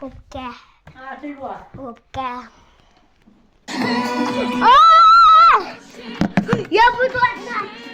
Пупке. А, ти його. Пупке. А! Я буду одна. осінньою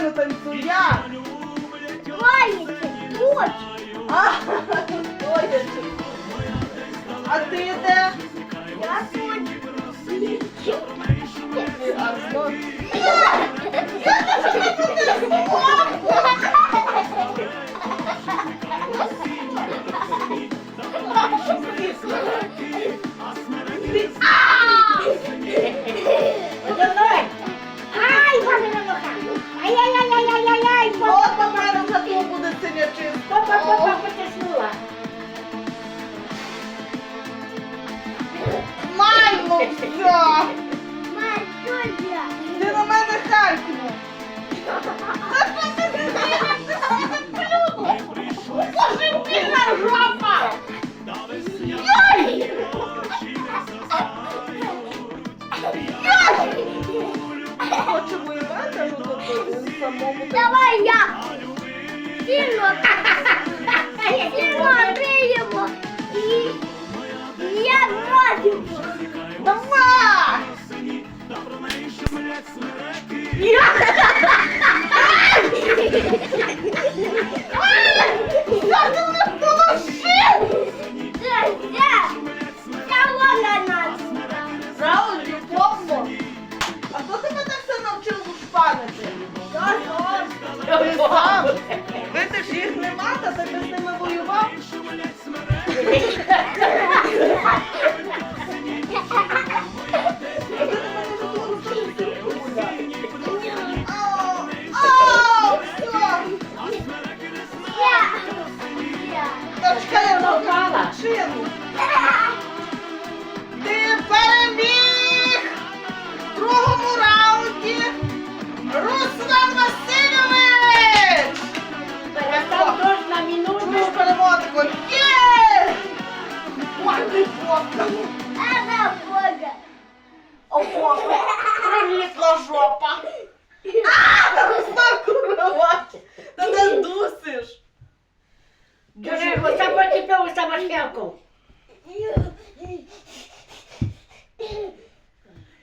що нормально? Я. Маленький. дочь. А, Ой, а ти де? Я тут. А, ну, против. Два. Та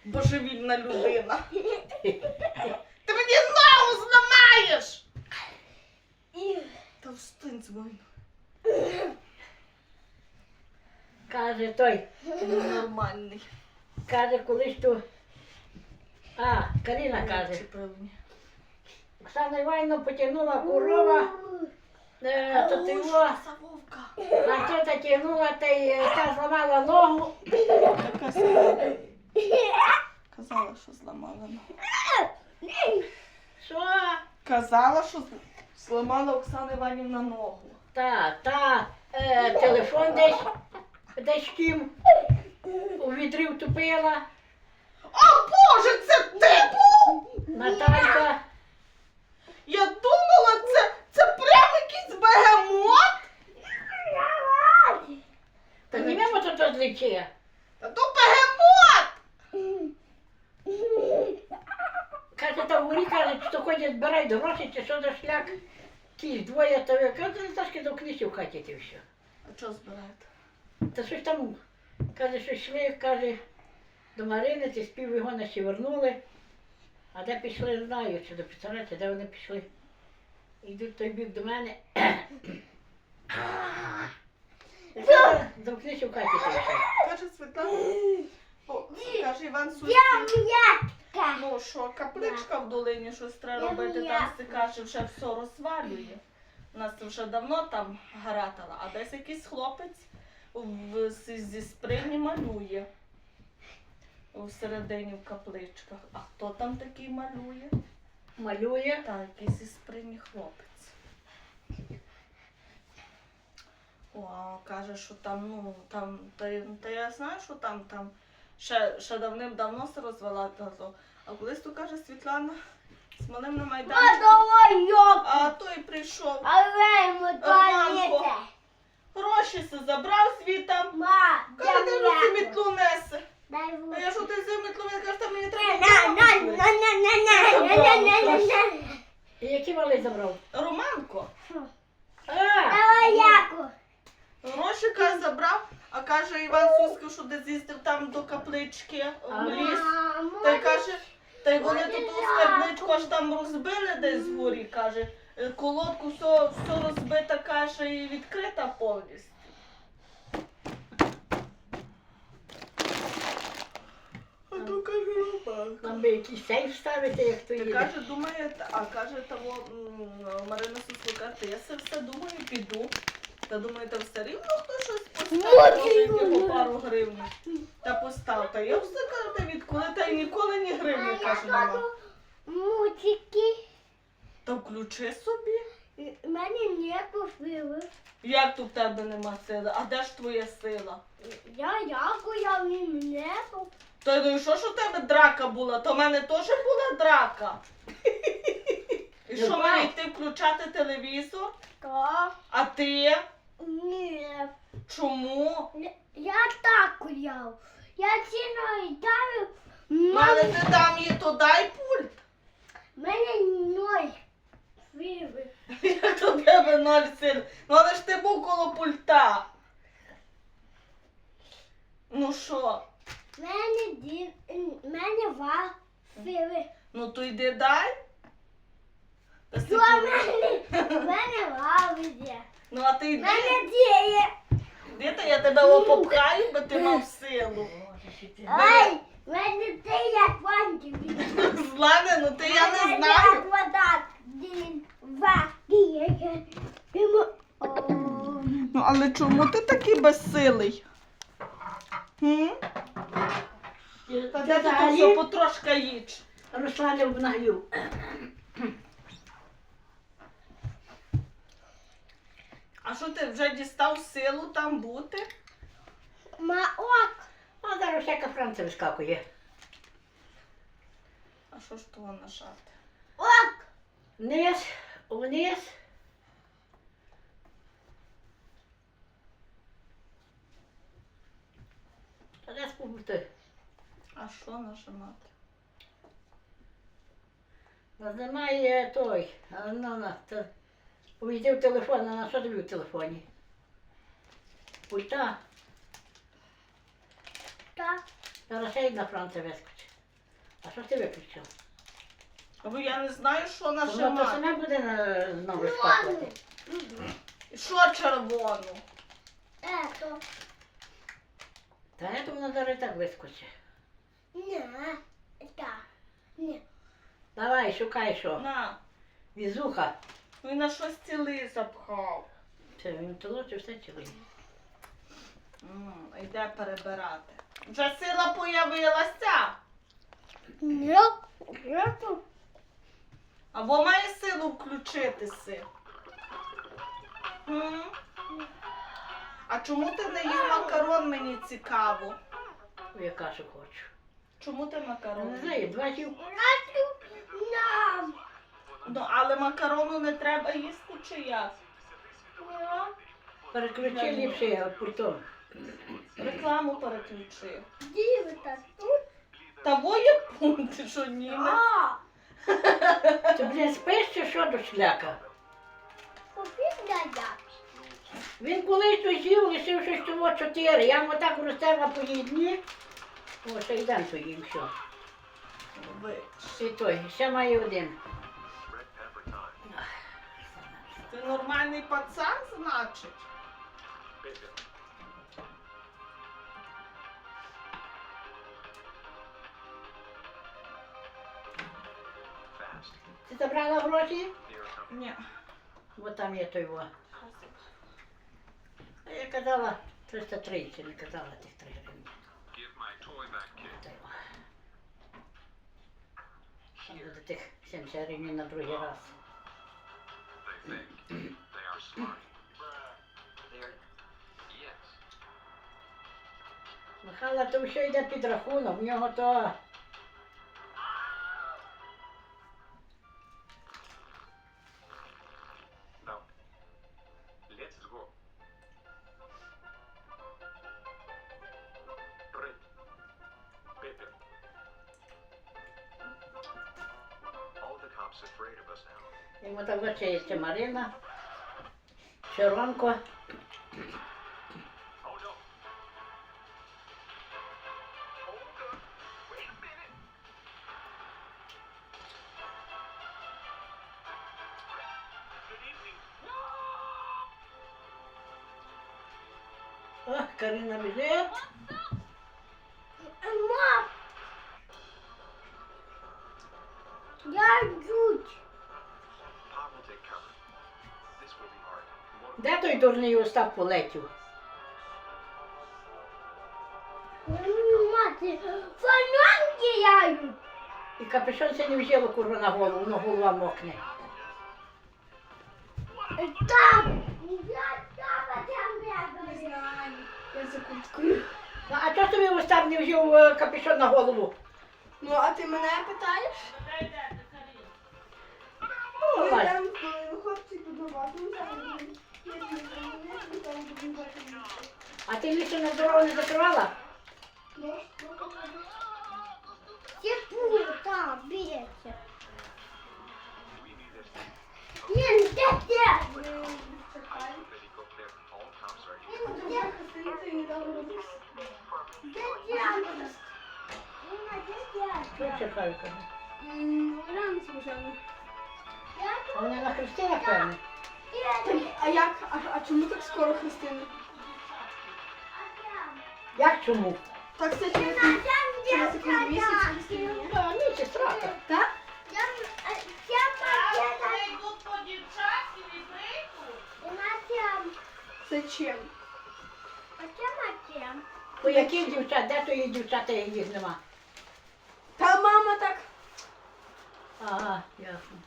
Божевільна людина! Ти мені ногу зламаєш! Та встань звойно. Каже той, Ти ненормальний. каже, колись то. А, Каріна каже. Оксана Іванівна потягнула корова, е, то ти його, затягнула та й е, та зламала ногу. Казала, казала, що зламала. Що? Казала, що зламала Оксана Іванівна ногу. Та, та, е, телефон десь, десь ким у відрі втупила. О Боже, це ти був! Наталька, Я думала, це, це прямо якийсь бегемот. та не мимо тут розлічи. Та то бегемот! Каже, та в горі, каже, що ходять, збирають гроші, чи що за шлях. Ті двоє, то я кажу, ну до книжі в хаті ти все. А що збираєте? Та щось там, каже, що йшли, каже, до Марини, ці спів його наші вернули. А де пішли, не знаю, чи до чи де вони пішли. Йдуть той бік до мене. І каже, в хаті. Каже Світлана. О, каже Іван Суський. Ям'ятка. Ну що, капличка в долині, щось треба робити, там каже, вже все розвалює. У нас вже давно там гаратала, а десь якийсь хлопець в, зі сприні малює. Всередині в капличках. А хто там такий малює? Малює. Так, якийсь із сприні хлопець. О, каже, що там, ну, там, та, та я знаю, що там, там ще, ще давним-давно все розвела газо. А колись то каже Світлана з малим на йоп. А той прийшов, Але йому туалете. гроші се забрав звітам. Ма, Каже, де ж цю мітлу несе? Дай А я що ти за мітлу? Він каже, там мені треба. на, на, на, на, на, на, на, на, на, на. І які малий забрав? Романко. Давай яку. Гроші каже, забрав, а каже Іван Суський, що десь до каплички в ліс. Та й каже, та й вони тут ту скарбничку аж там розбили десь згорі, каже. Е, Колодку все, все розбита, каже, і відкрита повністю. А то каже Роман. Нам би якийсь сейф ставити, як то Та їде. каже, думає, а каже того м, Марина Суслика, та я все все думаю, піду. Та думаю, та все рівно хто щось поставив, може йому пару гривень. Та постав. Та я все кажу, та відколи та й ніколи ні гривні, каже мама. Мультики. Та включи собі. У мене не купили. Як тут в тебе нема сили? А де ж твоя сила? Я яку, я в не. Та ну і що ж у тебе драка була? То в мене теж була драка. І що мені йти включати телевізор? Та А ти? Ні. Чому? Я так куляв. Я ціно дав. Ну, але ти там їй то дай пульт. Мене ноль. Фіби. Як у тебе ноль сил. Ну але ж ти був коло пульта. Ну що? Мене дін. У мене ва. Фіби. Ну то йди дай. Та Що сику- мене? Мене ва везде. Ну а ти йди. мене діє. Де то я тебе опопхаю, бо ти мав силу. Ай, мене ти як ванки. Злане, ну ти я не Як знаю. вода. Дін, два, діє. Ну але чому ти такий безсилий? Хм? Та де ти то все потрошка їч? Руслане обнаглю. А що ти вже дістав силу там бути? Маок. А зараз всяка Франція вискакує. А що ж того нажати? Ок. Вниз, вниз. Та де спробуйте? А що нажимати? Нас немає той. А, Ну, на, то. Увійди в телефон, а на що тобі в телефоні? Пульта. Так. Зараз ще одна Франція вискочить. А що ж ти виключив? Бо я не знаю, що Воно то нажимати. саме буде на, знову вискакувати. Що червону? Ето. Та я думаю, зараз і так вискочить. Не. Так. Не. Давай, шукай що. На. Візуха. Він на щось цілий запхав. Це він толочив все цілий. М, Йде перебирати. Вже сила появилася. Не. Ето. Або має силу включитися. М? А чому ти не їв макарон, мені цікаво. Я кашу хочу. Чому ти макарон? не знаю, два. Ну, але макарону не треба їсти чи як? Переключи ліпше пультом. Рекламу переключи. Дівка тут. Та воє пункт, що німе. А. Ти, блін, спиш чи що до шляка? Купіть дядя. Він колись то з'їв, лишившись того чотири. Я йому так розтерла по її дні. О, ще йдемо то їм все. Ви. І той, ще має один. нормальний пацан, значить? Ти забрала гроші? Ні. Бо там є той во. А я казала 330, не казала тих 3 гривні. Той во. Там буде тих 70 гривень на другий раз. Михайла, то все йде під рахунок, в нього то. Let's go. Red. Pepper. All the cops afraid of us now. Йому так вчиться Марина, Червонко. Oh no. Hold up. Wait a minute. Good evening. О, Карина біжить. Мам! Я жуть. Де той дурний Остап полетів? Мати, фананки яють. І капюшон це не вжило курва на голову, воно голова мокне. Там. Я там, там бігаю. Я за курткою. Ну, а чого тобі Остап не взяв е, капюшон на голову? Ну, а ти мене питаєш? Ти ліше на дорогу не закривала? Там. All cops are here. Він де? Де? Що чекаю? Ранці вже. Я А вони на хресті, напевне. Так, а як? А, а чому так скоро Христина? Як чому? Так це через через якийсь місяць є? Та, ні, сестра. та. Так? Це чим? У яких дівчат, де то є дівчата, їх нема? Та мама так. Ага, ясно.